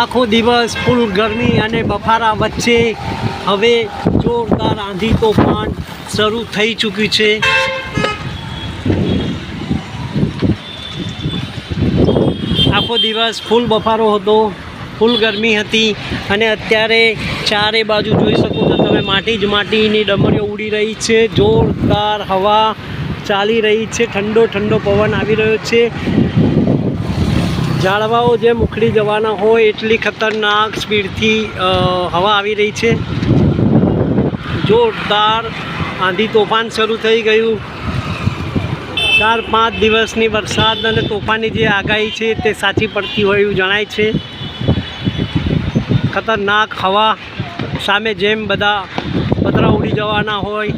આખો દિવસ ફૂલ ગરમી અને બફારા વચ્ચે હવે જોરદાર આંધી તોફાન શરૂ થઈ ચૂક્યું છે. આખો દિવસ ફૂલ બફારો હતો ફૂલ ગરમી હતી અને અત્યારે ચારે બાજુ જોઈ શકો છો તમે, માટી જ માટીની ડમરીઓ ઉડી રહી છે, જોરદાર હવા ચાલી રહી છે, ઠંડો ઠંડો પવન આવી રહ્યો છે. ઝાડવાઓ જેમ ઉખડી જવાના હોય એટલી ખતરનાક સ્પીડથી હવા આવી રહી છે. જોરદાર આંધી તોફાન શરૂ થઈ ગયું. ચાર પાંચ દિવસની વરસાદ અને તોફાની જે આગાહી છે તે સાચી પડતી હોય એવું જણાય છે. ખતરનાક હવા સામે જેમ બધા પતરા ઉડી જવાના હોય,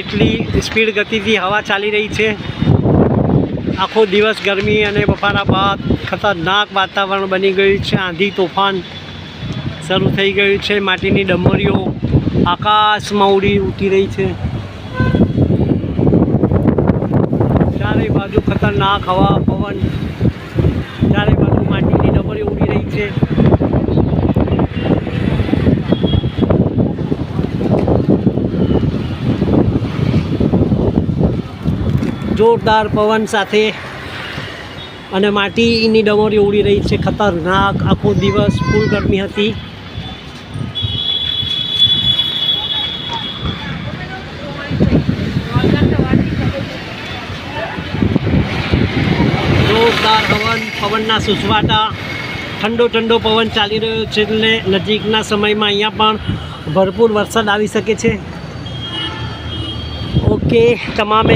એટલી સ્પીડ ગતિથી હવા ચાલી રહી છે. આખો દિવસ ગરમી અને બફારા બાદ ખતરનાક વાતાવરણ બની ગયું છે. આંધી તોફાન શરૂ થઈ ગયું છે. માટીની ડમરીઓ આકાશમાં ઉડી ઉઠી રહી છે. ચારે બાજુ ખતરનાક હવા, પવન ચારે બાજુ માટીની ડમરીઓ ઉડી રહી છે. જોરદાર પવન સાથે અને માટીની ડમોરી ઉડી રહી છે. ખતરનાક આખો દિવસ ફૂલ ગરમી હતી. જોરદાર પવન, પવનના સુસવાટા. ઠંડો ઠંડો પવન ચાલી રહ્યો છે એટલે નજીકના સમયમાં અહીંયા પણ ભરપૂર વરસાદ આવી શકે છે. ઓકે, તમામે